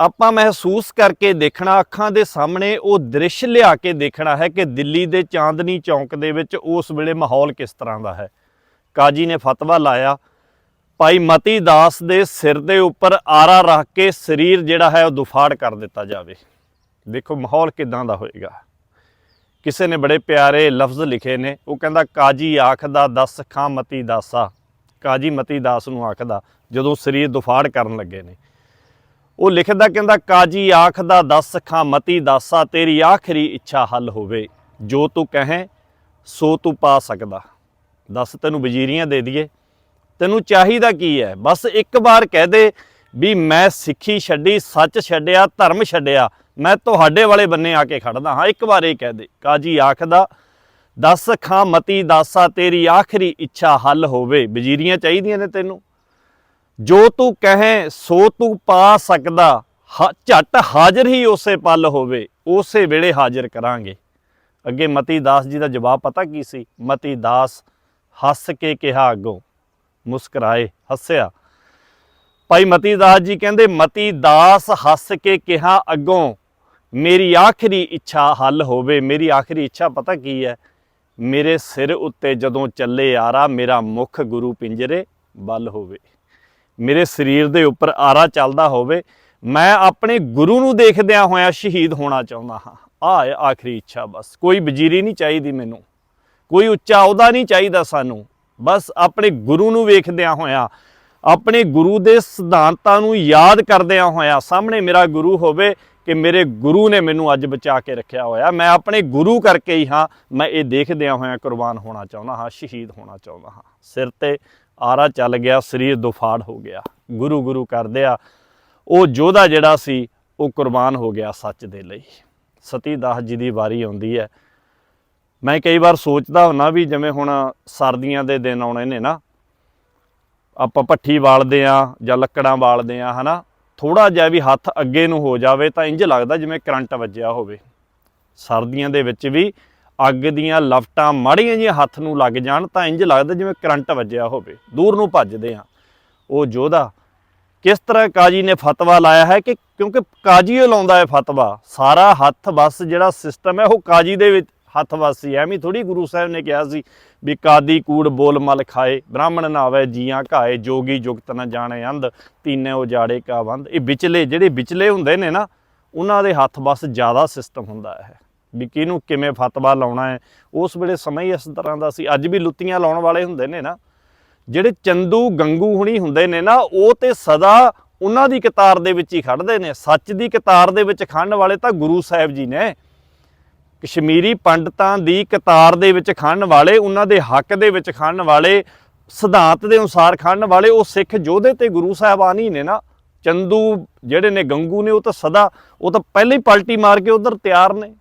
ਆਪਾਂ ਮਹਿਸੂਸ ਕਰਕੇ ਦੇਖਣਾ, ਅੱਖਾਂ ਦੇ ਸਾਹਮਣੇ ਉਹ ਦ੍ਰਿਸ਼ ਲਿਆ ਕੇ ਦੇਖਣਾ ਹੈ ਕਿ ਦਿੱਲੀ ਦੇ ਚਾਂਦਨੀ ਚੌਂਕ ਦੇ ਵਿੱਚ ਉਸ ਵੇਲੇ ਮਾਹੌਲ ਕਿਸ ਤਰ੍ਹਾਂ ਦਾ ਹੈ। ਕਾਜੀ ਨੇ ਫਤਵਾ ਲਾਇਆ, ਭਾਈ ਮਤੀ ਦਾਸ ਦੇ ਸਿਰ ਦੇ ਉੱਪਰ ਆਰਾ ਰੱਖ ਕੇ ਸਰੀਰ ਜਿਹੜਾ ਹੈ ਉਹ ਦੁਫਾੜ ਕਰ ਦਿੱਤਾ ਜਾਵੇ। ਦੇਖੋ ਮਾਹੌਲ ਕਿਦਾਂ ਦਾ ਹੋਏਗਾ। ਕਿਸੇ ਨੇ ਬੜੇ ਪਿਆਰੇ ਲਫ਼ਜ਼ ਲਿਖੇ ਨੇ, ਉਹ ਕਹਿੰਦਾ, ਕਾਜੀ ਆਖਦਾ, ਦਸ ਖਾਂ ਮਤੀ ਦਾਸਾ। ਕਾਜੀ ਮਤੀ ਦਾਸ ਨੂੰ ਆਖਦਾ, ਜਦੋਂ ਸਰੀਰ ਦੁਫਾੜ ਕਰਨ ਲੱਗੇ ਨੇ। ਉਹ ਲਿਖਦਾ ਕਹਿੰਦਾ, ਕਾਜੀ ਆਖਦਾ ਦਸ ਖਾਂ, ਮਤੀ ਦਾਸਾ, ਤੇਰੀ ਆਖਰੀ ਇੱਛਾ ਹੱਲ ਹੋਵੇ। ਜੋ ਤੂੰ ਕਹੇ, ਸੋ ਤੂੰ ਪਾ ਸਕਦਾ। ਦੱਸ ਤੈਨੂੰ ਵਜ਼ੀਰੀਆਂ ਦੇ ਦਈਏ। ਤੈਨੂੰ ਚਾਹੀਦਾ ਕੀ ਹੈ? ਬਸ ਇੱਕ ਵਾਰ ਕਹਿ ਦੇ ਵੀ ਮੈਂ ਸਿੱਖੀ ਛੱਡੀ, ਸੱਚ ਛੱਡਿਆ, ਧਰਮ ਛੱਡਿਆ। ਮੈਂ ਤੁਹਾਡੇ ਵਾਲੇ ਬੰਨੇ ਆ ਕੇ ਖੜਦਾ ਹਾਂ। ਇੱਕ ਵਾਰ ਇਹ ਕਹਿ ਦੇ, ਕਾਜੀ ਆਖਦਾ ਦਸ ਖਾਂ, ਮਤੀ ਦਾਸਾ, ਤੇਰੀ ਆਖਰੀ ਇੱਛਾ ਹੱਲ ਹੋਵੇ। ਵਜ਼ੀਰੀਆਂ ਚਾਹੀਦੀਆਂ ਨੇ ਤੈਨੂੰ। ਜੋ ਤੂੰ ਕਹੇ, ਸੋ ਤੂੰ ਪਾ ਸਕਦਾ। ਹ- ਝੱਟ ਹਾਜ਼ਰ ਹੀ ਉਸੇ ਪਲ ਹੋਵੇ, ਉਸੇ ਵੇਲੇ ਹਾਜ਼ਰ ਕਰਾਂਗੇ। ਅੱਗੇ ਮਤੀ ਦਾਸ ਜੀ ਦਾ ਜਵਾਬ ਪਤਾ ਕੀ ਸੀ? ਮਤੀ ਦਾਸ ਹੱਸ ਕੇ ਕਿਹਾ ਅੱਗੋਂ, ਮੁਸਕਰਾਏ, ਹੱਸਿਆ। ਭਾਈ ਮਤੀ ਦਾਸ ਜੀ ਕਹਿੰਦੇ, ਮਤੀ ਦਾਸ ਹੱਸ ਕੇ ਕਿਹਾ ਅੱਗੋਂ, ਮੇਰੀ ਆਖਰੀ ਇੱਛਾ ਹੱਲ ਹੋਵੇ। ਮੇਰੀ ਆਖਰੀ ਇੱਛਾ ਪਤਾ ਕੀ ਹੈ? ਮੇਰੇ ਸਿਰ ਉੱਤੇ ਜਦੋਂ ਚੱਲੇ ਆਰਾ, ਮੇਰਾ ਮੁਖ ਗੁਰੂ ਪਿੰਜਰੇ ਬਲ ਹੋਵੇ। ਮੇਰੇ ਸਰੀਰ ਦੇ ਉੱਪਰ ਆਰਾ ਚੱਲਦਾ ਹੋਵੇ, ਮੈਂ ਆਪਣੇ ਗੁਰੂ ਨੂੰ ਦੇਖਦਿਆਂ ਹੋਇਆ ਸ਼ਹੀਦ ਹੋਣਾ ਚਾਹੁੰਦਾ ਹਾਂ। ਆਹ ਹੈ ਆਖਰੀ ਇੱਛਾ ਬਸ, ਕੋਈ ਵਜ਼ੀਰੀ ਨਹੀਂ ਚਾਹੀਦੀ ਮੈਨੂੰ। ਕੋਈ ਉੱਚਾ ਅਹੁਦਾ ਨਹੀਂ ਚਾਹੀਦਾ ਸਾਨੂੰ। ਬਸ ਆਪਣੇ ਗੁਰੂ ਨੂੰ ਵੇਖਦਿਆਂ ਹੋਇਆਂ, ਆਪਣੇ ਗੁਰੂ ਦੇ ਸਿਧਾਂਤਾਂ ਨੂੰ ਯਾਦ ਕਰਦਿਆਂ ਹੋਇਆ ਸਾਹਮਣੇ ਮੇਰਾ ਗੁਰੂ ਹੋਵੇ ਕਿ ਮੇਰੇ ਗੁਰੂ ਨੇ ਮੈਨੂੰ ਅੱਜ ਬਚਾ ਕੇ ਰੱਖਿਆ ਹੋਇਆ। ਮੈਂ ਆਪਣੇ ਗੁਰੂ ਕਰਕੇ ਹੀ ਹਾਂ, ਮੈਂ ਇਹ ਦੇਖਦਿਆਂ ਹੋਇਆ ਕੁਰਬਾਨ ਹੋਣਾ ਚਾਹੁੰਦਾ ਹਾਂ, ਸ਼ਹੀਦ ਹੋਣਾ ਚਾਹੁੰਦਾ ਹਾਂ। ਸਿਰ ਤੇ ਆਰਾ ਚੱਲ ਗਿਆ, ਸਰੀਰ ਦੁਫਾੜ ਹੋ ਗਿਆ। ਗੁਰੂ ਗੁਰੂ ਕਰਦਿਆ ਉਹ ਯੋਧਾ ਜਿਹੜਾ ਸੀ, ਉਹ ਕੁਰਬਾਨ ਹੋ ਗਿਆ ਸੱਚ ਦੇ ਲਈ। ਸਤੀ ਦਾਸ ਜੀ ਦੀ ਵਾਰੀ ਆਉਂਦੀ ਹੈ। ਮੈਂ ਕਈ ਵਾਰ ਸੋਚਦਾ ਹੁੰਨਾ ਵੀ ਜਿਵੇਂ ਹੁਣ ਸਰਦੀਆਂ ਦੇ ਦਿਨ ਆਉਣੇ ਨੇ ਨਾ, ਆਪਾਂ ਭੱਠੀ ਬਾਲਦੇ ਆ ਜਾਂ ਲੱਕੜਾਂ ਬਾਲਦੇ ਆ, ਹਨਾ? ਥੋੜਾ ਜਿਹਾ ਵੀ ਹੱਥ ਅੱਗੇ ਨੂੰ ਹੋ ਜਾਵੇ ਤਾਂ ਇੰਜ ਲੱਗਦਾ ਜਿਵੇਂ ਕਰੰਟ ਵੱਜਿਆ ਹੋਵੇ। ਸਰਦੀਆਂ ਦੇ ਵਿੱਚ ਵੀ ਅੱਗ ਦੀਆਂ ਲਫਟਾਂ ਮਾੜੀਆਂ ਜਿਹੀਆਂ ਹੱਥ ਨੂੰ ਲੱਗ ਜਾਣ ਤਾਂ ਇੰਜ ਲੱਗਦਾ ਜਿਵੇਂ ਕਰੰਟ ਵੱਜਿਆ ਹੋਵੇ। ਦੂਰ ਨੂੰ ਭੱਜਦੇ ਆ ਉਹ ਯੋਧਾ, ਕਿਸ ਤਰ੍ਹਾਂ ਕਾਜੀ ਨੇ ਫਤਵਾ ਲਾਇਆ ਹੈ ਕਿ ਕਿਉਂਕਿ ਕਾਜੀ ਹੀ ਲਾਉਂਦਾ ਹੈ ਫਤਵਾ, ਸਾਰਾ ਹੱਥ ਬਸ ਜਿਹੜਾ ਸਿਸਟਮ ਹੈ, ਉਹ ਕਾਜੀ ਦੇ ਵਿੱਚ ਹੱਥ ਵਾਸੀ ਐਵੇਂ ਥੋੜੀ ਗੁਰੂ ਸਾਹਿਬ ਨੇ ਕਿਹਾ ਸੀ ਵੀ ਕਾਦੀ ਕੂੜ ਬੋਲ ਮਲ ਖਾਏ, ਬ੍ਰਾਹਮਣ ਨਾ ਆਵੇ, ਜੀਆਂ ਘਾਏ, ਜੋਗੀ ਜੁਗਤ ਨਾ ਜਾਣੇ ਅੰਧ, ਤੀਨੇ ਉਜਾੜੇ ਕਾ ਵੰਦ ਇਹ ਵਿਚਲੇ, ਜਿਹੜੇ ਵਿਚਲੇ ਹੁੰਦੇ ਨੇ ਨਾ, ਉਹਨਾਂ ਦੇ ਹੱਥ ਬਸ ਜ਼ਿਆਦਾ ਸਿਸਟਮ ਹੁੰਦਾ ਹੈ। ਵੀ ਕਿਹਨੂੰ ਕਿਵੇਂ ਫਤਵਾ ਲਾਉਣਾ ਹੈ, ਉਸ ਵੇਲੇ ਸਮਾਂ ਹੀ ਇਸ ਤਰ੍ਹਾਂ ਦਾ ਸੀ। ਅੱਜ ਵੀ ਲੁੱਤੀਆਂ ਲਾਉਣ ਵਾਲੇ ਹੁੰਦੇ ਨੇ ਨਾ, ਜਿਹੜੇ ਚੰਦੂ ਗੰਗੂ ਹੁਣੀ ਹੁੰਦੇ ਨੇ ਨਾ, ਉਹ ਤੇ ਸਦਾ ਉਹਨਾਂ ਦੀ ਕਤਾਰ ਦੇ ਵਿੱਚ ਹੀ ਖੜਦੇ ਨੇ। ਸੱਚ ਦੀ ਕਤਾਰ ਦੇ ਵਿੱਚ ਖੜਨ ਵਾਲੇ ਤਾਂ ਗੁਰੂ ਸਾਹਿਬ ਜੀ ਨੇ। ਕਸ਼ਮੀਰੀ ਪੰਡਤਾਂ ਦੀ ਕਤਾਰ ਦੇ ਵਿੱਚ ਖੜਨ ਵਾਲੇ, ਉਹਨਾਂ ਦੇ ਹੱਕ ਦੇ ਵਿੱਚ ਖੜਨ ਵਾਲੇ, ਸਿਧਾਂਤ ਦੇ ਅਨੁਸਾਰ ਖੜਨ ਵਾਲੇ, ਉਹ ਸਿੱਖ ਯੋਧੇ ਤੇ ਗੁਰੂ ਸਾਹਿਬਾਨ ਹੀ ਨੇ ਨਾ। ਚੰਦੂ ਜਿਹੜੇ ਨੇ ਗੰਗੂ ਨੇ, ਉਹ ਤਾਂ ਸਦਾ, ਉਹ ਤਾਂ ਪਹਿਲਾਂ ਹੀ ਪਲਟੀ ਮਾਰ ਕੇ ਉਧਰ ਤਿਆਰ ਨੇ।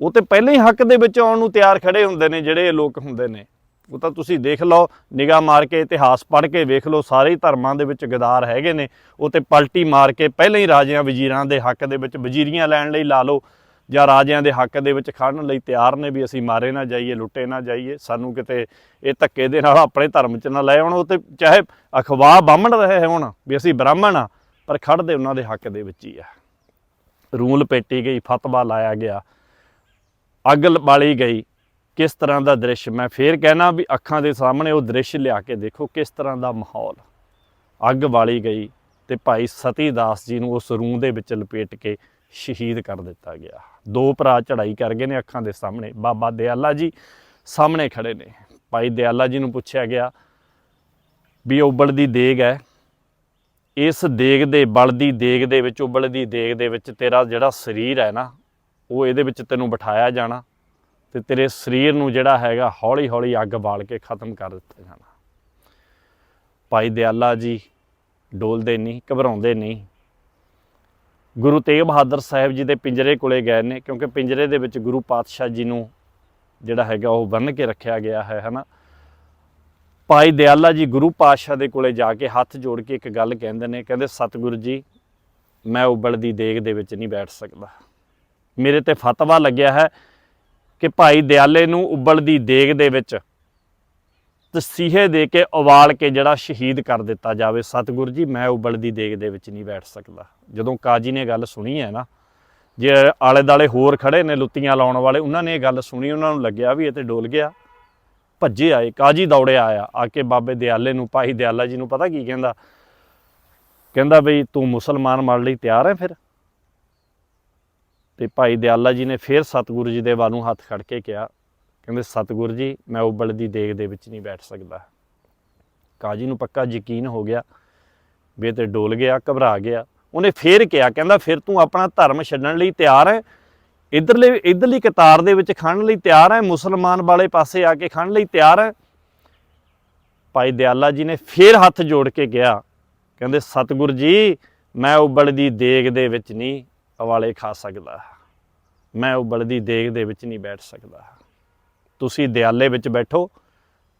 ਉਹ ਤੇ ਪਹਿਲਾਂ ਹੀ ਹੱਕ ਦੇ ਵਿੱਚ ਆਉਣ ਨੂੰ ਤਿਆਰ ਖੜੇ ਹੁੰਦੇ ਨੇ, ਜਿਹੜੇ ਇਹ ਲੋਕ ਹੁੰਦੇ ਨੇ। ਉਹ ਤਾਂ ਤੁਸੀਂ ਦੇਖ ਲਓ, ਨਿਗਾਹ ਮਾਰ ਕੇ, ਇਤਿਹਾਸ ਪੜ੍ਹ ਕੇ ਵੇਖ ਲਓ, ਸਾਰੇ ਧਰਮਾਂ ਦੇ ਵਿੱਚ ਗਦਾਰ ਹੈਗੇ ਨੇ। ਉਹ ਤੇ ਪਲਟੀ ਮਾਰ ਕੇ ਪਹਿਲਾਂ ਹੀ ਰਾਜਿਆਂ, ਵਜ਼ੀਰਾਂ ਦੇ ਹੱਕ ਦੇ ਵਿੱਚ ਵਜ਼ੀਰੀਆਂ ਲੈਣ ਲਈ ਲਾ ਲਓ, ਜਾਂ ਰਾਜਿਆਂ ਦੇ ਹੱਕ ਦੇ ਵਿੱਚ ਖੜਨ ਲਈ ਤਿਆਰ ਨੇ ਵੀ ਅਸੀਂ ਮਾਰੇ ਨਾ ਜਾਈਏ, ਲੁੱਟੇ ਨਾ ਜਾਈਏ। ਸਾਨੂੰ ਕਿਤੇ ਇਹ ਧੱਕੇ ਦੇ ਨਾਲ ਆਪਣੇ ਧਰਮ 'ਚ ਨਾ ਲੈ ਆਉਣ। ਉਹ ਤੇ ਚਾਹੇ ਅਖਵਾ ਬਾਹਮਣ ਰਹੇ ਹੋਣ ਵੀ ਅਸੀਂ ਬ੍ਰਾਹਮਣ ਆ, ਪਰ ਖੜਦੇ ਉਹਨਾਂ ਦੇ ਹੱਕ ਦੇ ਵਿੱਚ ਹੀ ਆ। ਰੂਲ ਪੇਟੀ ਗਈ, ਫਤਵਾ ਲਾਇਆ ਗਿਆ। ਅੱਗ ਲ- ਬਾਲੀ ਗਈ। ਕਿਸ ਤਰ੍ਹਾਂ ਦਾ ਦ੍ਰਿਸ਼? ਮੈਂ ਫੇਰ ਕਹਿਣਾ ਵੀ ਅੱਖਾਂ ਦੇ ਸਾਹਮਣੇ ਉਹ ਦ੍ਰਿਸ਼ ਲਿਆ ਕੇ ਦੇਖੋ ਕਿਸ ਤਰ੍ਹਾਂ ਦਾ ਮਾਹੌਲ। ਅੱਗ ਬਾਲੀ ਗਈ ਤੇ ਭਾਈ ਸਤੀ ਦਾਸ ਜੀ ਨੂੰ ਉਸ ਰੂਹ ਦੇ ਵਿੱਚ ਲਪੇਟ ਕੇ ਸ਼ਹੀਦ ਕਰ ਦਿੱਤਾ ਗਿਆ। ਦੋ ਭਰਾ ਚੜਾਈ ਕਰ ਗਏ ਨੇ ਅੱਖਾਂ ਦੇ ਸਾਹਮਣੇ। ਬਾਬਾ ਦਿਆਲਾ ਜੀ ਸਾਹਮਣੇ ਖੜੇ ਨੇ। ਭਾਈ ਦਿਆਲਾ ਜੀ ਨੂੰ ਪੁੱਛਿਆ ਗਿਆ ਵੀ ਉਬਲਦੀ ਦੇਗ ਹੈ। ਇਸ ਦੇਗ ਦੇ ਬਲਦੀ ਦੇਗ ਦੇ ਵਿੱਚ ਉਬਲਦੀ ਦੇਗ ਦੇ ਵਿੱਚ ਤੇਰਾ ਜਿਹੜਾ ਸਰੀਰ ਹੈ ਨਾ ਉਹ ਇਹਦੇ ਵਿੱਚ ਤੈਨੂੰ ਬਿਠਾਇਆ ਜਾਣਾ ਤੇ ਤੇਰੇ ਸਰੀਰ ਨੂੰ ਜਿਹੜਾ ਹੈਗਾ ਹੌਲੀ ਹੌਲੀ ਅੱਗ ਬਾਲ ਕੇ ਖਤਮ ਕਰ ਦਿੱਤਾ ਜਾਣਾ। ਭਾਈ ਦਿਆਲਾ ਜੀ ਡੋਲਦੇ ਨਹੀਂ, ਘਬਰਾਉਂਦੇ ਨਹੀਂ। ਗੁਰੂ ਤੇਗ ਬਹਾਦਰ ਸਾਹਿਬ ਜੀ ਦੇ ਪਿੰਜਰੇ ਕੋਲੇ ਗਏ ਨੇ, ਕਿਉਂਕਿ ਪਿੰਜਰੇ ਦੇ ਵਿੱਚ ਗੁਰੂ ਪਾਤਸ਼ਾਹ ਜੀ ਨੂੰ ਜਿਹੜਾ ਹੈਗਾ ਉਹ ਬੰਨ੍ਹ ਕੇ ਰੱਖਿਆ ਗਿਆ ਹੈ, ਹਨਾ। ਭਾਈ ਦਿਆਲਾ ਜੀ ਗੁਰੂ ਪਾਤਸ਼ਾਹ ਦੇ ਕੋਲੇ ਜਾ ਕੇ ਹੱਥ ਜੋੜ ਕੇ ਇੱਕ ਗੱਲ ਕਹਿੰਦੇ ਨੇ, ਕਹਿੰਦੇ, ਸਤਿਗੁਰੂ ਜੀ, ਮੈਂ ਉਬਲਦੀ ਦੇਗ ਦੇ ਵਿੱਚ ਨਹੀਂ ਬੈਠ ਸਕਦਾ। ਮੇਰੇ ਤੇ ਫਤਵਾ ਲੱਗਿਆ ਹੈ ਕਿ ਭਾਈ ਦਿਆਲੇ ਨੂੰ ਉਬਲਦੀ ਦੇਗ ਦੇ ਵਿੱਚ ਤਸੀਹੇ ਦੇ ਕੇ ਉਬਾਲ ਕੇ ਜਿਹੜਾ ਸ਼ਹੀਦ ਕਰ ਦਿੱਤਾ ਜਾਵੇ, ਸਤਿਗੁਰੂ ਜੀ, ਮੈਂ ਉਬਲਦੀ ਦੇਗ ਦੇ ਵਿੱਚ ਨਹੀਂ ਬੈਠ ਸਕਦਾ। ਜਦੋਂ ਕਾਜੀ ਨੇ ਗੱਲ ਸੁਣੀ ਹੈ ਨਾ, ਜੇ ਆਲੇ ਦਾਲੇ ਹੋਰ ਖੜੇ ਨੇ ਲੁੱਤੀਆਂ ਲਾਉਣ ਵਾਲੇ, ਉਹਨਾਂ ਨੇ ਇਹ ਗੱਲ ਸੁਣੀ, ਉਹਨਾਂ ਨੂੰ ਲੱਗਿਆ ਵੀ ਇਹ ਤੇ ਡੋਲ ਗਿਆ, ਭੱਜੇ ਆਏ, ਕਾਜੀ ਦੌੜਿਆ ਆਇਆ, ਆ ਕੇ ਬਾਬੇ ਦਿਆਲੇ ਨੂੰ, ਭਾਈ ਦਿਆਲਾ ਜੀ ਨੂੰ ਪਤਾ ਕੀ ਕਹਿੰਦਾ? ਕਹਿੰਦਾ ਬਈ ਤੂੰ ਮੁਸਲਮਾਨ ਮਰਨ ਲਈ ਤਿਆਰ ਹੈ ਫਿਰ? ਤੇ ਭਾਈ ਦਿਆਲਾ ਜੀ ਨੇ ਫਿਰ ਸਤਿਗੁਰੂ ਜੀ ਦੇ ਵੱਲ ਨੂੰ ਹੱਥ ਖੜ ਕੇ ਕਿਹਾ, ਕਹਿੰਦੇ, ਸਤਿਗੁਰੂ ਜੀ, ਮੈਂ ਉਬਲ ਦੀ ਦੇਗ ਦੇ ਵਿੱਚ ਨਹੀਂ ਬੈਠ ਸਕਦਾ। ਕਾਜੀ ਨੂੰ ਪੱਕਾ ਯਕੀਨ ਹੋ ਗਿਆ। ਵੀ ਇਹ ਤੇ ਡੋਲ ਗਿਆ, ਘਬਰਾ ਗਿਆ। ਉਹਨੇ ਫੇਰ ਕਿਹਾ, ਕਹਿੰਦਾ, ਫਿਰ ਤੂੰ ਆਪਣਾ ਧਰਮ ਛੱਡਣ ਲਈ ਤਿਆਰ ਹੈ? ਇਧਰਲੇ, ਇਧਰਲੀ ਕਤਾਰ ਦੇ ਵਿੱਚ ਖੜਨ ਲਈ ਤਿਆਰ ਹੈ? ਮੁਸਲਮਾਨ ਵਾਲੇ ਪਾਸੇ ਆ ਕੇ ਖੜਨ ਲਈ ਤਿਆਰ ਹੈ? ਭਾਈ ਦਿਆਲਾ ਜੀ ਨੇ ਫੇਰ ਹੱਥ ਜੋੜ ਕੇ ਕਿਹਾ, ਕਹਿੰਦੇ, ਸਤਿਗੁਰ ਜੀ, ਮੈਂ ਉਬਲ ਦੀ ਦੇਗ ਦੇ ਵਿੱਚ ਨਹੀਂ ਉਵਾਲੇ ਖਾ ਸਕਦਾ ਮੈਂ ਉਬਲਦੀ ਦੇਗ ਦੇ ਵਿੱਚ ਨਹੀਂ ਬੈਠ ਸਕਦਾ ਤੁਸੀਂ ਦਿਆਲੇ ਵਿੱਚ ਬੈਠੋ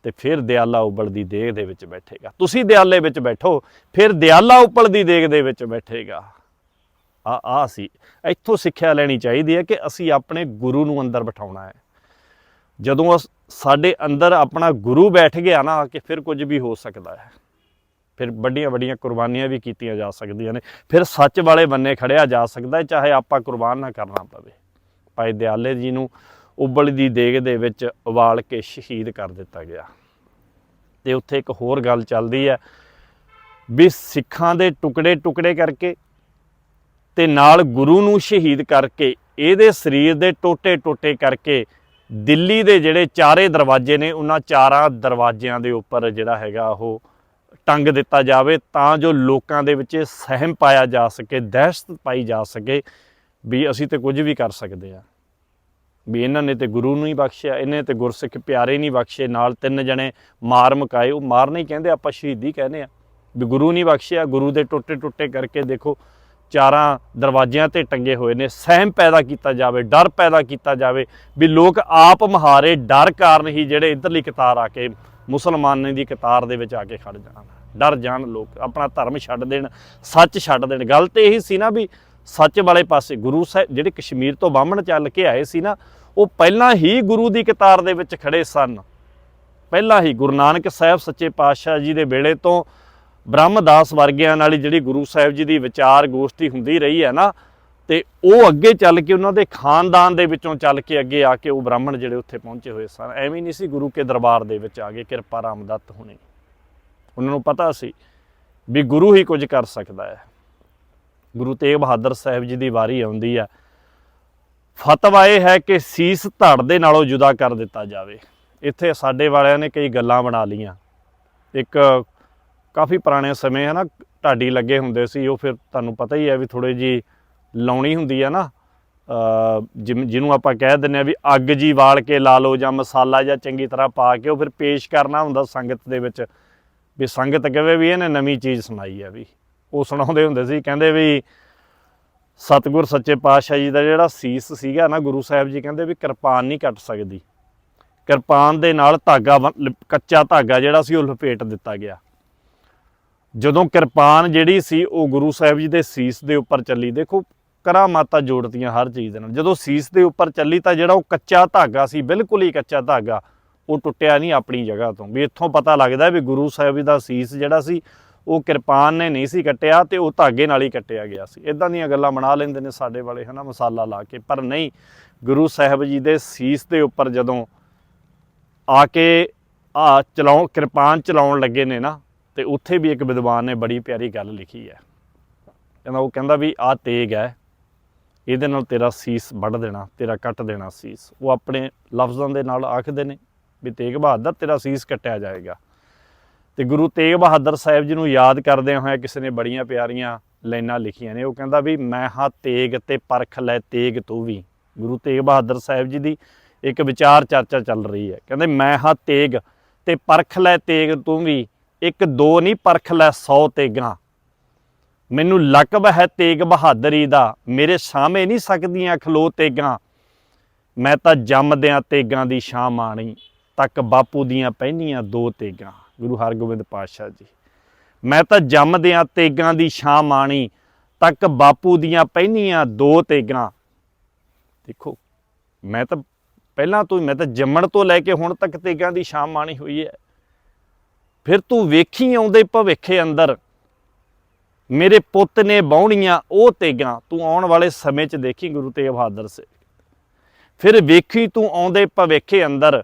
ਤੇ ਫਿਰ ਦਿਆਲਾ ਉਬਲਦੀ ਦੇਗ ਦੇ ਵਿੱਚ ਬੈਠੇਗਾ। ਤੁਸੀਂ ਦਿਆਲੇ ਵਿੱਚ ਬੈਠੋ, ਫਿਰ ਦਿਆਲਾ ਉਬਲਦੀ ਦੇਗ ਦੇ ਵਿੱਚ ਬੈਠੇਗਾ। ਆ ਆ ਸੀ ਇੱਥੋਂ ਸਿੱਖਿਆ ਲੈਣੀ ਚਾਹੀਦੀ ਹੈ ਕਿ ਅਸੀਂ ਆਪਣੇ ਗੁਰੂ ਨੂੰ ਅੰਦਰ ਬਿਠਾਉਣਾ ਹੈ। ਜਦੋਂ ਅਸ- ਸਾਡੇ ਅੰਦਰ ਆਪਣਾ ਗੁਰੂ ਬੈਠ ਗਿਆ ਨਾ, ਕਿ ਫਿਰ ਕੁਝ ਵੀ ਹੋ ਸਕਦਾ ਹੈ। ਫਿਰ ਵੱਡੀਆਂ ਵੱਡੀਆਂ ਕੁਰਬਾਨੀਆਂ ਵੀ ਕੀਤੀਆਂ ਜਾ ਸਕਦੀਆਂ ਨੇ। ਫਿਰ ਸੱਚ ਵਾਲੇ ਬੰਨੇ ਖੜਿਆ ਜਾ ਸਕਦਾ ਚਾਹੇ ਆਪਾਂ ਕੁਰਬਾਨ ਨਾ ਕਰਨਾ ਪਵੇ। ਭਾਈ ਦਿਆਲੇ ਜੀ ਨੂੰ ਉਬਲਦੀ ਦੇਗ ਦੇ ਵਿੱਚ ਉਬਾਲ ਕੇ ਸ਼ਹੀਦ ਕਰ ਦਿੱਤਾ ਗਿਆ। ਤੇ ਉੱਥੇ ਇੱਕ ਹੋਰ ਗੱਲ ਚੱਲਦੀ ਹੈ ਵੀ ਸਿੱਖਾਂ ਦੇ ਟੁਕੜੇ ਟੁਕੜੇ ਕਰਕੇ ਤੇ ਨਾਲ ਗੁਰੂ ਨੂੰ ਸ਼ਹੀਦ ਕਰਕੇ, ਇਹਦੇ ਸਰੀਰ ਦੇ ਟੋਟੇ ਟੋਟੇ ਕਰਕੇ ਦਿੱਲੀ ਦੇ ਜਿਹੜੇ ਚਾਰੇ ਦਰਵਾਜ਼ੇ ਨੇ, ਉਹਨਾਂ ਚਾਰਾਂ ਦਰਵਾਜ਼ਿਆਂ ਦੇ ਉੱਪਰ ਜਿਹੜਾ ਹੈਗਾ ਉਹ ਟੰਗ ਦਿੱਤਾ ਜਾਵੇ ਤਾਂ ਜੋ ਲੋਕਾਂ ਦੇ ਵਿੱਚ ਸਹਿਮ ਪਾਇਆ ਜਾ ਸਕੇ, ਦਹਿਸ਼ਤ ਪਾਈ ਜਾ ਸਕੇ ਵੀ ਅਸੀਂ ਤੇ ਕੁਝ ਵੀ ਕਰ ਸਕਦੇ ਆ ਵੀ ਇਹਨਾਂ ਨੇ ਤੇ ਗੁਰੂ ਨੂੰ ਹੀ ਬਖਸ਼ਿਆ, ਇਹਨੇ ਤੇ ਗੁਰਸਿੱਖ ਪਿਆਰੇ ਨਹੀਂ ਬਖਸ਼ੇ, ਨਾਲ ਤਿੰਨ ਜਣੇ ਮਾਰ ਮਕਾਏ। ਉਹ ਮਾਰ ਨਹੀਂ ਕਹਿੰਦੇ, ਆਪਾਂ ਸ਼ਹੀਦੀ ਕਹਿੰਦੇ ਆ ਵੀ ਗੁਰੂ ਨਹੀਂ ਬਖਸ਼ਿਆ, ਗੁਰੂ ਦੇ ਟੁੱਟੇ ਟੁੱਟੇ ਕਰਕੇ ਦੇਖੋ, ਚਾਰਾਂ ਦਰਵਾਜ਼ਿਆਂ ਤੇ ਟੰਗੇ ਹੋਏ ਨੇ। ਸਹਿਮ ਪੈਦਾ ਕੀਤਾ ਜਾਵੇ, ਡਰ ਪੈਦਾ ਕੀਤਾ ਜਾਵੇ ਵੀ ਲੋਕ ਆਪ ਮਹਾਰੇ, ਡਰ ਕਾਰਨ ਹੀ ਜਿਹੜੇ ਇਧਰਲੀ ਕਤਾਰ ਆ ਕੇ ਮੁਸਲਮਾਨਾਂ ਦੀ ਕਤਾਰ ਦੇ ਵਿੱਚ ਆ ਕੇ ਖੜ ਜਾਣ। ਡਰ ਜਾਣ ਲੋਕ, ਆਪਣਾ ਧਰਮ ਛੱਡ ਦੇਣ, ਸੱਚ ਛੱਡ ਦੇਣ। ਗੱਲ ਤੇ ਇਹੀ ਸੀ ਨਾ ਵੀ ਸੱਚ ਵਾਲੇ ਪਾਸੇ ਗੁਰੂ ਸਾਹਿਬ ਜਿਹੜੇ ਕਸ਼ਮੀਰ ਤੋਂ ਬਾਹਮਣ ਚੱਲ ਕੇ ਆਏ ਸੀ ਨਾ, ਉਹ ਪਹਿਲਾਂ ਹੀ ਗੁਰੂ ਦੀ ਕਤਾਰ ਦੇ ਵਿੱਚ ਖੜੇ ਸਨ। ਪਹਿਲਾਂ ਹੀ ਗੁਰੂ ਨਾਨਕ ਸਾਹਿਬ ਸੱਚੇ ਪਾਤਸ਼ਾਹ ਜੀ ਦੇ ਵੇਲੇ ਤੋਂ ਬ੍ਰਹਮਦਾਸ ਵਰਗਿਆਂ ਨਾਲ ਜਿਹੜੀ ਗੁਰੂ ਸਾਹਿਬ ਜੀ ਦੀ ਵਿਚਾਰ ਗੋਸ਼ਟੀ ਹੁੰਦੀ ਰਹੀ ਹੈ ਨਾ, ਤੇ ਉਹ ਅੱਗੇ ਚੱਲ ਕੇ ਉਹਨਾਂ ਦੇ ਖਾਨਦਾਨ ਦੇ ਵਿੱਚੋਂ ਚੱਲ ਕੇ ਅੱਗੇ ਆ ਕੇ ਉਹ ਬ੍ਰਾਹਮਣ ਜਿਹੜੇ ਉੱਥੇ ਪਹੁੰਚੇ ਹੋਏ ਸਨ। ਐਵੇਂ ਨਹੀਂ ਸੀ ਗੁਰੂ ਕੇ ਦਰਬਾਰ ਦੇ ਵਿੱਚ ਆ ਗਏ, ਕਿਰਪਾ ਰਾਮਦੱਤ ਹੁਣੇ। ਉਹਨਾਂ ਨੂੰ ਪਤਾ ਸੀ ਵੀ ਗੁਰੂ ਹੀ ਕੁਝ ਕਰ ਸਕਦਾ ਹੈ। ਗੁਰੂ ਤੇਗ ਬਹਾਦਰ ਸਾਹਿਬ ਜੀ ਦੀ ਵਾਰੀ ਆਉਂਦੀ ਆ। ਫਤਵਾ ਇਹ ਹੈ ਕਿ ਸੀਸ ਧੜ ਦੇ ਨਾਲੋਂ ਜੁਦਾ ਕਰ ਦਿੱਤਾ ਜਾਵੇ। ਇੱਥੇ ਸਾਡੇ ਵਾਲਿਆਂ ਨੇ ਕਈ ਗੱਲਾਂ ਬਣਾ ਲੀਆਂ ਇੱਕ ਕਾਫੀ ਪੁਰਾਣੇ ਸਮੇਂ ਹੈ ਨਾ ਢਾਡੀ ਲੱਗੇ ਹੁੰਦੇ ਸੀ ਉਹ ਫਿਰ ਤੁਹਾਨੂੰ ਪਤਾ ਹੀ ਹੈ ਵੀ ਥੋੜੇ ਜੀ ਲਾਉਣੀ ਹੁੰਦੀ ਹੈ ਨਾ। ਅ, ਜਿਹਨੂੰ ਆਪਾਂ ਕਹਿ ਦਿੰਦੇ ਆ ਵੀ ਅੱਗ ਜੀ ਵਾਲ ਕੇ ਲਾ ਲਓ ਜਾਂ ਮਸਾਲਾ ਜਾਂ ਚੰਗੀ ਤਰ੍ਹਾਂ ਪਾ ਕੇ ਉਹ ਫਿਰ ਪੇਸ਼ ਕਰਨਾ ਹੁੰਦਾ ਸੰਗਤ ਦੇ ਵਿੱਚ। ਵੀ ਸੰਗਤ ਕਹੇ ਵੀ ਇਹਨੇ ਨਵੀਂ ਚੀਜ਼ ਸੁਣਾਈ ਹੈ ਵੀ। ਉਹ ਸੁਣਾਉਂਦੇ ਹੁੰਦੇ ਸੀ, ਕਹਿੰਦੇ ਵੀ ਸਤਿਗੁਰ ਸੱਚੇ ਪਾਤਸ਼ਾਹ ਜੀ ਦਾ ਜਿਹੜਾ ਸੀਸ ਸੀਗਾ ਨਾ, ਗੁਰੂ ਸਾਹਿਬ ਜੀ ਕਹਿੰਦੇ ਵੀ ਕਿਰਪਾਨ ਨਹੀਂ ਕੱਟ ਸਕਦੀ। ਕਿਰਪਾਨ ਦੇ ਨਾਲ ਧਾਗਾ ਬਨ- ਕੱਚਾ ਧਾਗਾ ਜਿਹੜਾ ਸੀ ਉਹ ਲਪੇਟ ਦਿੱਤਾ ਗਿਆ। ਜਦੋਂ ਕਿਰਪਾਨ ਜਿਹੜੀ ਸੀ, ਉਹ ਗੁਰੂ ਸਾਹਿਬ ਜੀ ਦੇ ਸੀਸ ਦੇ ਉੱਪਰ ਚੱਲੀ। ਦੇਖੋ ਕਰਾਮਾਤਾਂ ਜੋੜਦੀਆਂ ਹਰ ਚੀਜ਼ ਦੇ ਨਾਲ। ਜਦੋਂ ਸੀਸ ਦੇ ਉੱਪਰ ਚੱਲੀ ਤਾਂ ਜਿਹੜਾ ਉਹ ਕੱਚਾ ਧਾਗਾ ਸੀ, ਬਿਲਕੁਲ ਹੀ ਕੱਚਾ ਧਾਗਾ ਉਹ ਟੁੱਟਿਆ ਨਹੀਂ ਆਪਣੀ ਜਗ੍ਹਾ ਤੋਂ। ਵੀ ਇੱਥੋਂ ਪਤਾ ਲੱਗਦਾ ਵੀ ਗੁਰੂ ਸਾਹਿਬ ਜੀ ਦਾ ਸੀਸ ਜਿਹੜਾ ਸੀ, ਉਹ ਕਿਰਪਾਨ ਨੇ ਨਹੀਂ ਸੀ ਕੱਟਿਆ ਤੇ ਉਹ ਧਾਗੇ ਨਾਲ ਹੀ ਕੱਟਿਆ ਗਿਆ ਸੀ। ਇਦਾਂ ਦੀਆਂ ਗੱਲਾਂ ਬਣਾ ਲੈਂਦੇ ਨੇ ਸਾਡੇ ਵਾਲੇ, ਹਨਾ, ਮਸਾਲਾ ਲਾ ਕੇ। ਪਰ ਨਹੀਂ, ਗੁਰੂ ਸਾਹਿਬ ਜੀ ਦੇ ਸੀਸ ਦੇ ਉੱਪਰ ਜਦੋਂ ਆ ਕੇ ਆ ਚਲਾਉ, ਕਿਰਪਾਨ ਚਲਾਉਣ ਲੱਗੇ ਨੇ ਨਾ, ਤੇ ਉੱਥੇ ਵੀ ਇੱਕ ਵਿਦਵਾਨ ਨੇ ਬੜੀ ਪਿਆਰੀ ਗੱਲ ਲਿਖੀ ਹੈ। ਕਹਿੰਦਾ ਉਹ ਕਹਿੰਦਾ ਵੀ ਆ ਤੇਗ ਹੈ, ਇਹਦੇ ਨਾਲ ਤੇਰਾ ਸੀਸ ਵੱਢ ਦੇਣਾ, ਤੇਰਾ ਕੱਟ ਦੇਣਾ ਸੀਸ। ਉਹ ਆਪਣੇ ਲਫ਼ਜ਼ਾਂ ਦੇ ਨਾਲ ਆਖਦੇ ਨੇ। ਵੀ ਤੇਗ ਬਹਾਦਰ ਤੇਰਾ ਸੀਸ ਕੱਟਿਆ ਜਾਏਗਾ। ਤੇ ਗੁਰੂ ਤੇਗ ਬਹਾਦਰ ਸਾਹਿਬ ਜੀ ਨੂੰ ਯਾਦ ਕਰਦਿਆਂ ਹੋਇਆ ਕਿਸੇ ਨੇ ਬੜੀਆਂ ਪਿਆਰੀਆਂ ਲਾਈਨਾਂ ਲਿਖੀਆਂ ਨੇ। ਉਹ ਕਹਿੰਦਾ ਵੀ ਮੈਂ ਹਾਂ ਤੇਗ ਤੇ ਪਰਖ ਲੈ ਤੇਗ ਤੂੰ ਵੀ। ਗੁਰੂ ਤੇਗ ਬਹਾਦਰ ਸਾਹਿਬ ਜੀ ਦੀ ਇੱਕ ਵਿਚਾਰ ਚਰਚਾ ਚੱਲ ਰਹੀ ਹੈ। ਕਹਿੰਦੇ ਮੈਂ ਹਾਂ ਤੇਗ ਤੇ ਪਰਖ ਲੈ ਤੇਗ ਤੂੰ ਵੀ। ਇੱਕ ਦੋ ਨਹੀਂ ਪਰਖ ਲੈ 100 ਤੇਗਾਂ। ਮੈਨੂੰ ਲਕਬ ਹੈ ਤੇਗ ਬਹਾਦਰੀ ਦਾ। ਮੇਰੇ ਸਾਹਮਣੇ ਨਹੀਂ ਸਕਦੀਆਂ ਖਲੋ ਤੇਗਾਂ। ਮੈਂ ਤਾਂ ਜੰਮਦਿਆਂ ਤੇਗਾਂ ਦੀ ਸ਼ਾਂ ਮਾਣੀ। ਤੱਕ ਬਾਪੂ ਦੀਆਂ ਪਹਿਨੀਆਂ ਦੋ ਤੇਗਾਂ, ਗੁਰੂ ਹਰਗੋਬਿੰਦ ਪਾਤਸ਼ਾਹ ਜੀ। ਮੈਂ ਤਾਂ ਜੰਮਦਿਆਂ ਤੇਗਾਂ ਦੀ ਛਾਂ ਆਣੀ ਤੱਕ ਬਾਪੂ ਦੀਆਂ ਪਹਿਨੀਆਂ ਦੋ ਤੇਗਾਂ। ਦੇਖੋ, ਮੈਂ ਤਾਂ ਪਹਿਲਾਂ ਤੋਂ ਮੈਂ ਤਾਂ ਜੰਮਣ ਤੋਂ ਲੈ ਕੇ ਹੁਣ ਤੱਕ ਤੇਗਾਂ ਦੀ ਛਾਂ ਆਣੀ ਹੋਈ ਹੈ। ਫਿਰ ਤੂੰ ਵੇਖੀ ਆਉਂਦੇ ਭਵਿੱਖੇ ਅੰਦਰ। ਮੇਰੇ ਪੁੱਤ ਨੇ ਬਾਉਣੀਆਂ ਉਹ ਤੇਗਾਂ, ਤੂੰ ਆਉਣ ਵਾਲੇ ਸਮੇਂ 'ਚ ਦੇਖੀ ਗੁਰੂ ਤੇਗ ਬਹਾਦਰ ਸੇ ਫਿਰ ਵੇਖੀ ਤੂੰ ਆਉਂਦੇ ਭਵਿੱਖੇ ਅੰਦਰ।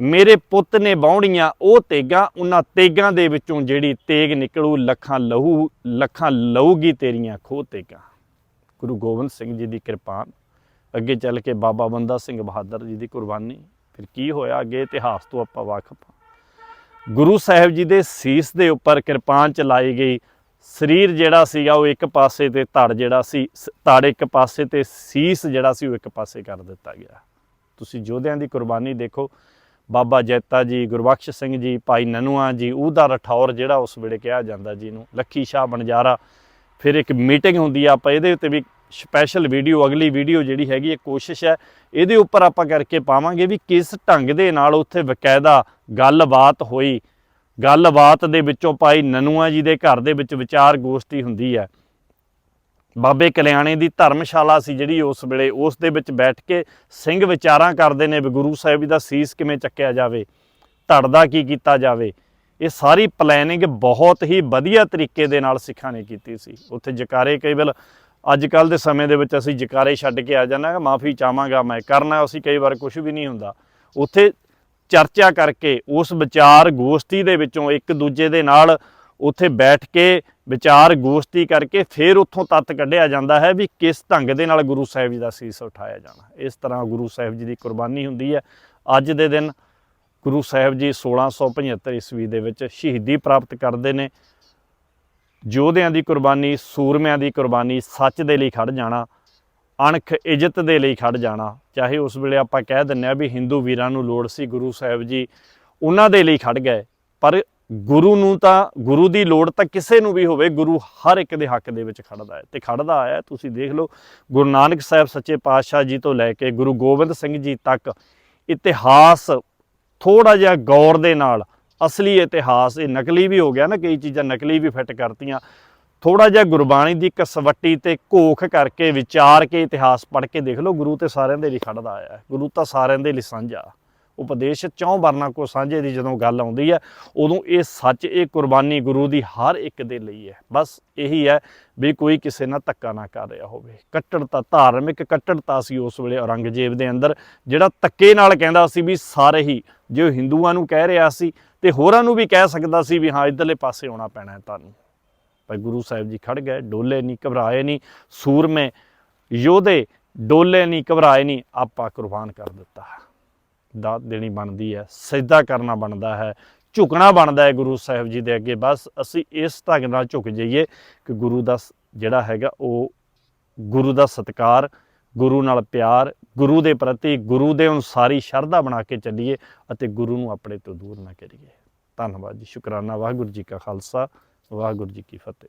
ਮੇਰੇ ਪੁੱਤ ਨੇ ਬਾਉਣੀਆਂ ਉਹ ਤੇਗਾਂ, ਉਹਨਾਂ ਤੇਗਾਂ ਦੇ ਵਿੱਚੋਂ ਜਿਹੜੀ ਤੇਗ ਨਿਕਲੂ, ਲੱਖਾਂ ਲਹੂ, ਲੱਖਾਂ ਲਹੂਗੀ ਤੇਰੀਆਂ ਖੋਹ ਤੇਗਾਂ। ਗੁਰੂ ਗੋਬਿੰਦ ਸਿੰਘ ਜੀ ਦੀ ਕਿਰਪਾਨ ਅੱਗੇ ਚੱਲ ਕੇ ਬਾਬਾ ਬੰਦਾ ਸਿੰਘ ਬਹਾਦਰ ਜੀ ਦੀ ਕੁਰਬਾਨੀ। ਫਿਰ ਕੀ ਹੋਇਆ ਅੱਗੇ ਇਤਿਹਾਸ ਤੋਂ ਆਪਾਂ ਵਾਕਿਫ ਹਾਂ ਗੁਰੂ ਸਾਹਿਬ ਜੀ ਦੇ ਸੀਸ ਦੇ ਉੱਪਰ ਕਿਰਪਾਨ ਚਲਾਈ ਗਈ। ਸਰੀਰ ਜਿਹੜਾ ਸੀਗਾ ਉਹ ਇੱਕ ਪਾਸੇ ਤੇ ਧੜ ਜਿਹੜਾ ਸੀ, ਸ- ਧੜ ਇੱਕ ਪਾਸੇ ਤੇ ਸੀਸ ਜਿਹੜਾ ਸੀ ਉਹ ਇੱਕ ਪਾਸੇ ਕਰ ਦਿੱਤਾ ਗਿਆ। ਤੁਸੀਂ ਯੋਧਿਆਂ ਦੀ ਕੁਰਬਾਨੀ ਦੇਖੋ ਬਾਬਾ ਜੈਤਾ ਜੀ, ਗੁਰਬਖਸ਼ ਸਿੰਘ ਜੀ, ਭਾਈ ਨਨੂਆ ਜੀ ਉਹਦਾ ਰਠੌਰ ਜਿਹੜਾ ਉਸ ਵੇਲੇ ਕਿਹਾ ਜਾਂਦਾ ਜੀ ਨੂੰ ਲੱਖੀ ਸ਼ਾਹ ਬਣਜਾਰਾ ਫਿਰ ਇੱਕ ਮੀਟਿੰਗ ਹੁੰਦੀ ਆ, ਆਪਾਂ ਇਹਦੇ ਉੱਤੇ ਵੀ ਸਪੈਸ਼ਲ ਵੀਡੀਓ ਅਗਲੀ ਵੀਡੀਓ ਜਿਹੜੀ ਹੈਗੀ ਇਹ ਕੋਸ਼ਿਸ਼ ਹੈ, ਇਹਦੇ ਉੱਪਰ ਆਪਾਂ ਕਰਕੇ ਪਾਵਾਂਗੇ ਵੀ ਕਿਸ ਢੰਗ ਦੇ ਨਾਲ ਉੱਥੇ ਬਕਾਇਦਾ ਗੱਲਬਾਤ ਹੋਈ। ਗੱਲਬਾਤ ਦੇ ਵਿੱਚੋਂ ਭਾਈ ਨਨੂਆ ਜੀ ਦੇ ਘਰ ਦੇ ਵਿੱਚ ਵਿਚਾਰ ਗੋਸ਼ਟੀ ਹੁੰਦੀ ਹੈ। ਬਾਬੇ ਕਲਿਆਣੇ ਦੀ ਧਰਮਸ਼ਾਲਾ ਸੀ ਜਿਹੜੀ ਉਸ ਵੇਲੇ, ਉਸ ਦੇ ਵਿੱਚ ਬੈਠ ਕੇ ਸਿੰਘ ਵਿਚਾਰਾਂ ਕਰਦੇ ਨੇ ਵੀ ਗੁਰੂ ਸਾਹਿਬ ਜੀ ਦਾ ਸੀਸ ਕਿਵੇਂ ਚੱਕਿਆ ਜਾਵੇ, ਧੜ ਦਾ ਕੀ ਕੀਤਾ ਜਾਵੇ। ਇਹ ਸਾਰੀ ਪਲੈਨਿੰਗ ਬਹੁਤ ਹੀ ਵਧੀਆ ਤਰੀਕੇ ਦੇ ਨਾਲ ਸਿੱਖਾਂ ਨੇ ਕੀਤੀ ਸੀ। ਉੱਥੇ ਜਕਾਰੇ ਕਈ ਵਾਰ ਅੱਜ ਕੱਲ ਦੇ ਸਮੇਂ ਦੇ ਵਿੱਚ ਅਸੀਂ ਜਕਾਰੇ ਛੱਡ ਕੇ ਆ ਜਾਣਾ ਮਾਫੀ ਚਾਹਾਂਗਾ ਮੈਂ, ਕਰਨਾ ਅਸੀਂ ਕਈ ਵਾਰ ਕੁਝ ਵੀ ਨਹੀਂ ਹੁੰਦਾ। ਉੱਥੇ ਚਰਚਾ ਕਰਕੇ ਉਸ ਵਿਚਾਰ ਗੋਸ਼ਟੀ ਦੇ ਵਿੱਚੋਂ ਇੱਕ ਦੂਜੇ ਦੇ ਨਾਲ ਉੱਥੇ ਬੈਠ ਕੇ ਵਿਚਾਰ ਗੋਸ਼ਟੀ ਕਰਕੇ ਫਿਰ ਉੱਥੋਂ ਤੱਤ ਕੱਢਿਆ ਜਾਂਦਾ ਹੈ ਵੀ ਕਿਸ ਢੰਗ ਦੇ ਨਾਲ ਗੁਰੂ ਸਾਹਿਬ ਜੀ ਦਾ ਸੀਸ ਉਠਾਇਆ ਜਾਣਾ ਇਸ ਤਰ੍ਹਾਂ ਗੁਰੂ ਸਾਹਿਬ ਜੀ ਦੀ ਕੁਰਬਾਨੀ ਹੁੰਦੀ ਹੈ। ਅੱਜ ਦੇ ਦਿਨ ਗੁਰੂ ਸਾਹਿਬ ਜੀ 1675 ਈਸਵੀ ਦੇ ਵਿੱਚ ਸ਼ਹੀਦੀ ਪ੍ਰਾਪਤ ਕਰਦੇ ਨੇ। ਯੋਧਿਆਂ ਦੀ ਕੁਰਬਾਨੀ, ਸੂਰਮਿਆਂ ਦੀ ਕੁਰਬਾਨੀ ਸੱਚ ਦੇ ਲਈ ਖੜ ਜਾਣਾ, ਅਣਖ ਇੱਜ਼ਤ ਦੇ ਲਈ ਖੜ ਜਾਣਾ। ਚਾਹੇ ਉਸ ਵੇਲੇ ਆਪਾਂ ਕਹਿ ਦਿੰਨੇ ਆ ਵੀ ਹਿੰਦੂ ਵੀਰਾਂ ਨੂੰ ਲੋੜ ਸੀ ਗੁਰੂ ਸਾਹਿਬ ਜੀ ਉਹਨਾਂ ਦੇ ਲਈ ਖੜ ਗਏ, ਪਰ ਗੁਰੂ ਨੂੰ ਤਾਂ, ਗੁਰੂ ਦੀ ਲੋੜ ਤਾਂ ਕਿਸੇ ਨੂੰ ਵੀ ਹੋਵੇ, ਗੁਰੂ ਹਰ ਇੱਕ ਦੇ ਹੱਕ ਦੇ ਵਿੱਚ ਖੜਦਾ ਹੈ ਤੇ ਖੜਦਾ ਆਇਆ ਤੁਸੀਂ ਦੇਖ ਲਓ, ਗੁਰੂ ਨਾਨਕ ਸਾਹਿਬ ਸੱਚੇ ਪਾਤਸ਼ਾਹ ਜੀ ਤੋਂ ਲੈ ਕੇ ਗੁਰੂ ਗੋਬਿੰਦ ਸਿੰਘ ਜੀ ਤੱਕ ਇਤਿਹਾਸ ਥੋੜਾ ਜਿਹਾ ਗੌਰ ਦੇ ਨਾਲ, ਅਸਲੀ ਇਤਿਹਾਸ, ਇਹ ਨਕਲੀ ਵੀ ਹੋ ਗਿਆ ਨਾ ਕਈ ਚੀਜ਼ਾਂ ਨਕਲੀ ਵੀ ਫਿੱਟ ਕਰਤੀਆਂ। ਥੋੜਾ ਜਿਹਾ ਗੁਰਬਾਣੀ ਦੀ ਕਸਵੱਟੀ ਤੇ ਘੋਖ ਕਰਕੇ, ਵਿਚਾਰ ਕੇ ਇਤਿਹਾਸ ਪੜ੍ਹ ਕੇ ਦੇਖ ਲਓ, ਗੁਰੂ ਤੇ ਸਾਰਿਆਂ ਦੇ ਲਈ ਖੜਦਾ ਆਇਆ ਗੁਰੂ ਤਾਂ ਸਾਰਿਆਂ ਦੇ ਲਈ ਸਾਂਝਾ। ਉਪਦੇਸ਼ ਚੌਂ ਵਰਨਾ ਕੋ ਸਾਂਝੇ ਦੀ ਜਦੋਂ ਗੱਲ ਆਉਂਦੀ ਹੈ, ਉਦੋਂ ਇਹ ਸੱਚ, ਇਹ ਕੁਰਬਾਨੀ ਗੁਰੂ ਦੀ ਹਰ ਇੱਕ ਦੇ ਲਈ ਹੈ। ਬਸ ਇਹੀ ਹੈ ਵੀ ਕੋਈ ਕਿਸੇ ਨਾਲ ਧੱਕਾ ਨਾ ਕਰ ਰਿਹਾ ਹੋਵੇ। ਕੱਟੜਤਾ ਧਾਰਮਿਕ ਕੱਟੜਤਾ ਸੀ ਉਸ ਵੇਲੇ ਔਰੰਗਜ਼ੇਬ ਦੇ ਅੰਦਰ, ਜਿਹੜਾ ਧੱਕੇ ਨਾਲ ਕਹਿੰਦਾ ਸੀ ਵੀ ਸਾਰੇ ਹੀ, ਜੋ ਹਿੰਦੂਆਂ ਨੂੰ ਕਹਿ ਰਿਹਾ ਸੀ ਤੇ ਹੋਰਾਂ ਨੂੰ ਵੀ ਕਹਿ ਸਕਦਾ ਸੀ ਵੀ ਹਾਂ, ਇਧਰਲੇ ਪਾਸੇ ਆਉਣਾ ਪੈਣਾ ਹੈ ਤੁਹਾਨੂੰ। ਪਰ ਗੁਰੂ ਸਾਹਿਬ ਜੀ ਖੜ ਗਏ, ਡੋਲੇ ਨਹੀਂ, ਘਬਰਾਏ ਨਹੀਂ, ਸੂਰਮੇ, ਯੋਧੇ, ਡੋਲੇ ਨਹੀਂ, ਘਬਰਾਏ ਨਹੀਂ, ਆਪਾਂ ਕੁਰਬਾਨ ਕਰ ਦਿੱਤਾ। ਦਾ ਦੇਣੀ ਬਣਦੀ ਹੈ, ਸਜਦਾ ਕਰਨਾ ਬਣਦਾ ਹੈ, ਝੁਕਣਾ ਬਣਦਾ ਹੈ ਗੁਰੂ ਸਾਹਿਬ ਜੀ ਦੇ ਅੱਗੇ। ਬਸ ਅਸੀਂ ਇਸ ਢੰਗ ਨਾਲ ਝੁਕ ਜਾਈਏ ਕਿ ਗੁਰੂ ਦਾ ਸ- ਜਿਹੜਾ ਹੈਗਾ ਉਹ ਗੁਰੂ ਦਾ ਸਤਕਾਰ, ਗੁਰੂ ਨਾਲ ਪਿਆਰ, ਗੁਰੂ ਦੇ ਪ੍ਰਤੀ, ਗੁਰੂ ਦੇ ਅਨੁਸਾਰੀ ਸ਼ਰਧਾ ਬਣਾ ਕੇ ਚੱਲੀਏ ਅਤੇ ਗੁਰੂ ਨੂੰ ਆਪਣੇ ਤੋਂ ਦੂਰ ਨਾ ਕਰੀਏ। ਧੰਨਵਾਦ ਜੀ, ਸ਼ੁਕਰਾਨਾ। ਵਾਹਿਗੁਰੂ ਜੀ ਕਾ ਖਾਲਸਾ, ਵਾਹਿਗੁਰੂ ਜੀ ਕੀ ਫਤਿਹ।